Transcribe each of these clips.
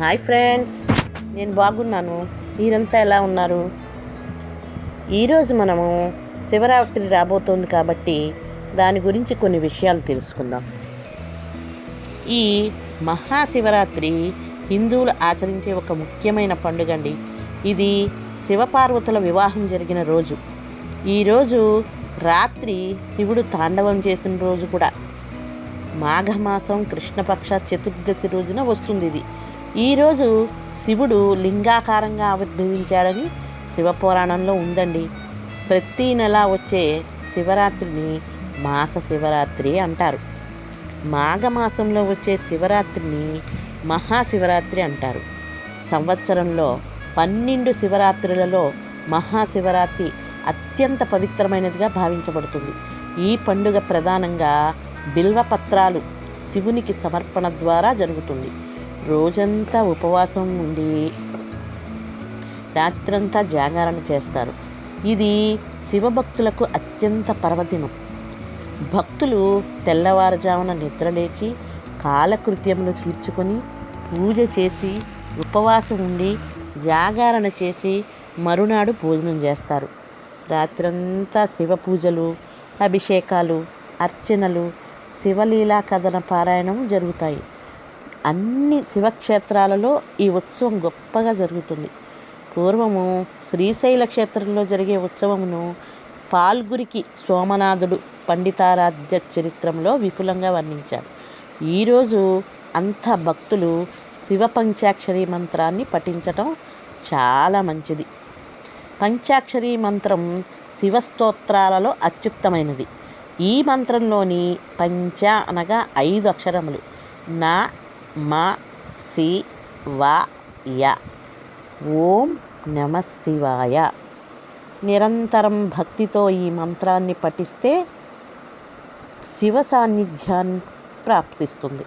Hi friends నేను బాగున్నాను. మీరంతా ఎలా ఉన్నారు? ఈరోజు మనము శివరాత్రి రాబోతోంది కాబట్టి దాని గురించి కొన్ని విషయాలు తెలుసుకుందాం. ఈ మహాశివరాత్రి హిందువులు ఆచరించే ఒక ముఖ్యమైన పండుగ అండి. ఇది శివపార్వతుల వివాహం జరిగిన రోజు. ఈరోజు రాత్రి శివుడు తాండవం చేసిన రోజు కూడా. మాఘమాసం కృష్ణపక్ష చతుర్దశి రోజున వస్తుంది ఇది. ఈరోజు శివుడు లింగాకారంగా ఆవిర్భవించాడని శివపురాణంలో ఉందండి. ప్రతి నెల వచ్చే శివరాత్రిని మాస శివరాత్రి అంటారు. మాఘమాసంలో వచ్చే శివరాత్రిని మహాశివరాత్రి అంటారు. సంవత్సరంలో పన్నెండు శివరాత్రులలో మహాశివరాత్రి అత్యంత పవిత్రమైనదిగా భావించబడుతుంది. ఈ పండుగ ప్రధానంగా బిల్వపత్రాలు శివునికి సమర్పణ ద్వారా జరుగుతుంది. రోజంతా ఉపవాసం ఉండి రాత్రంతా జాగారణ చేస్తారు. ఇది శివభక్తులకు అత్యంత పర్వదినం. భక్తులు తెల్లవారుజామున నిద్రలేచి కాలకృత్యములు తీర్చుకొని పూజ చేసి ఉపవాసం ఉండి జాగారణ చేసి మరునాడు భోజనం చేస్తారు. రాత్రంతా శివ పూజలు అభిషేకాలు అర్చనలు శివలీలా కథన పారాయణం జరుగుతాయి. అన్ని శివక్షేత్రాలలో ఈ ఉత్సవం గొప్పగా జరుగుతుంది. పూర్వము శ్రీశైల క్షేత్రంలో జరిగే ఉత్సవమును పాల్గురికి సోమనాథుడు పండితారాధ్య చరిత్రంలో విపులంగా వర్ణించారు. ఈరోజు అంత భక్తులు శివ పంచాక్షరి మంత్రాన్ని పఠించటం చాలా మంచిది. పంచాక్షరి మంత్రం శివస్తోత్రాలలో అత్యుత్తమైనది. ఈ మంత్రంలోని పంచ అనగా ఐదు అక్షరములు. నా మా సి వ య. ఓం నమ శివాయ. నిరంతరం భక్తితో ఈ మంత్రాన్ని పఠిస్తే శివ సాన్నిధ్యాన్ని ప్రాప్తిస్తుంది.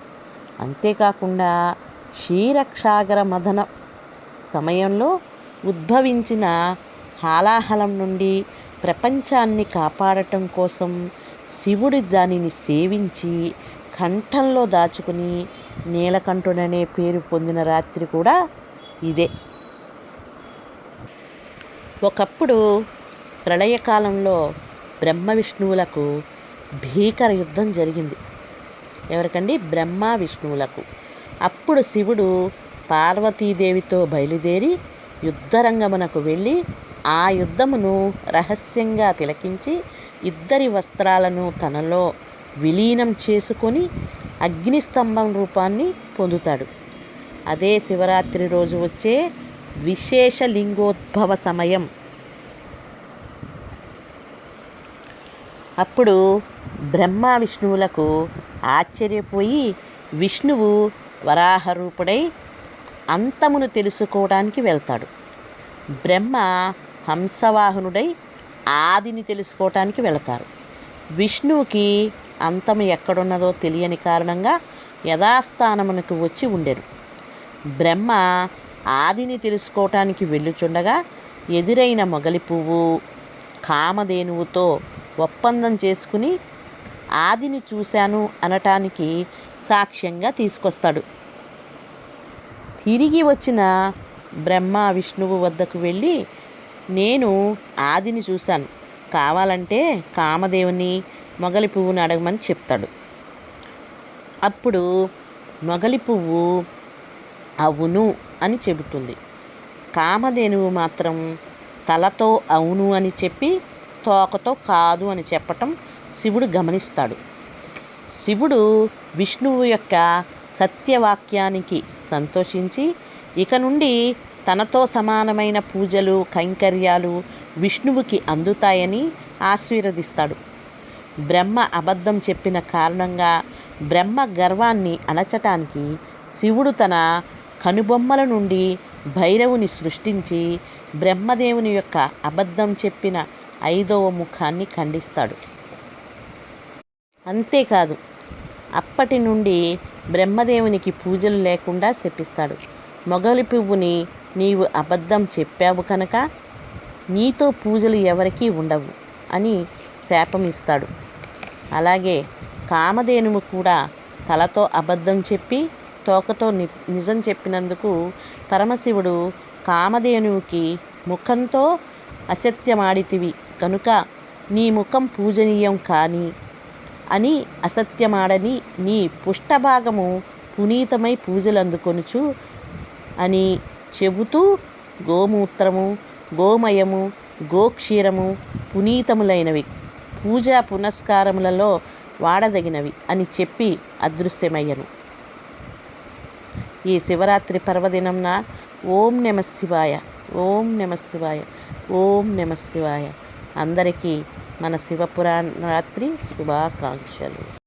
అంతేకాకుండా క్షీరక్షాగర మదన సమయంలో ఉద్భవించిన హాలాహలం నుండి ప్రపంచాన్ని కాపాడటం కోసం శివుడి దానిని సేవించి కంఠంలో దాచుకుని నీలకంఠుడనే పేరు పొందిన రాత్రి కూడా ఇదే. ఒకప్పుడు ప్రళయకాలంలో బ్రహ్మ విష్ణువులకు భీకర యుద్ధం జరిగింది. ఎవరికండి? బ్రహ్మ విష్ణువులకు. అప్పుడు శివుడు పార్వతీదేవితో బయలుదేరి యుద్ధరంగమునకు వెళ్ళి ఆ యుద్ధమును రహస్యంగా తిలకించి ఇద్దరి వస్త్రాలను తనలో విలీనం చేసుకొని అగ్నిస్తంభం రూపాన్ని పొందుతాడు. అదే శివరాత్రి రోజు వచ్చే విశేష లింగోద్భవ సమయం. అప్పుడు బ్రహ్మ విష్ణువులకు ఆశ్చర్యపోయి విష్ణువు వరాహరూపుడై అంతమును తెలుసుకోవడానికి వెళ్తాడు. బ్రహ్మ హంసవాహనుడై ఆదిని తెలుసుకోవటానికి వెళతారు. విష్ణువుకి అంతము ఎక్కడున్నదో తెలియని కారణంగా యథాస్థానమునకు వచ్చి ఉండెను. బ్రహ్మ ఆదిని తెలుసుకోవటానికి వెళ్ళుచుండగా ఎదురైన మొగలి పువ్వు కామధేనువుతో ఒప్పందం చేసుకుని ఆదిని చూశాను అనటానికి సాక్ష్యంగా తీసుకొస్తాడు. తిరిగి వచ్చిన బ్రహ్మ విష్ణువు వద్దకు వెళ్ళి నేను ఆదిని చూశాను. కావాలంటే కామదేవుని మొగలి పువ్వుని అడగమని చెప్తాడు. అప్పుడు మొగలి పువ్వు అవును అని చెబుతుంది. కామధేనువు మాత్రం తలతో అవును అని చెప్పి తోకతో కాదు అని చెప్పటం శివుడు గమనిస్తాడు. శివుడు విష్ణువు యొక్క సత్యవాక్యానికి సంతోషించి ఇక నుండి తనతో సమానమైన పూజలు కైంకర్యాలు విష్ణువుకి అందుతాయని ఆశీర్వదిస్తాడు. బ్రహ్మ అబద్ధం చెప్పిన కారణంగా బ్రహ్మ గర్వాన్ని అణచటానికి శివుడు తన కనుబొమ్మల నుండి భైరవుని సృష్టించి బ్రహ్మదేవుని యొక్క అబద్ధం చెప్పిన ఐదవ ముఖాన్ని ఖండిస్తాడు. అంతేకాదు అప్పటి నుండి బ్రహ్మదేవునికి పూజలు లేకుండా శపిస్తాడు. మొగలి పువ్వుని నీవు అబద్ధం చెప్పావు కనుక నీతో పూజలు ఎవరికీ ఉండవు అని శాపం ఇస్తాడు అలాగే కామధేనువు కూడా తలతో అబద్ధం చెప్పి తోకతో ని నిజం చెప్పినందుకు పరమశివుడు కామధేనువుకి ముఖంతో అసత్యమాడితివి. కనుక నీ ముఖం పూజనీయం కాని అని అసత్యమాడని నీ పుష్టభాగము పునీతమై పూజలు అందుకొనుచు అని చెబుతూ గోమూత్రము గోమయము గోక్షీరము పునీతములైనవి. పూజా పునస్కారములలో వాడదగినవి అని చెప్పి అదృశ్యమయ్యను. ఈ శివరాత్రి పర్వదినంన ఓం నమ శివాయ ఓం నమ శివాయ ఓం నమ శివాయ. అందరికీ మన శివపురాణ రాత్రి శుభాకాంక్షలు.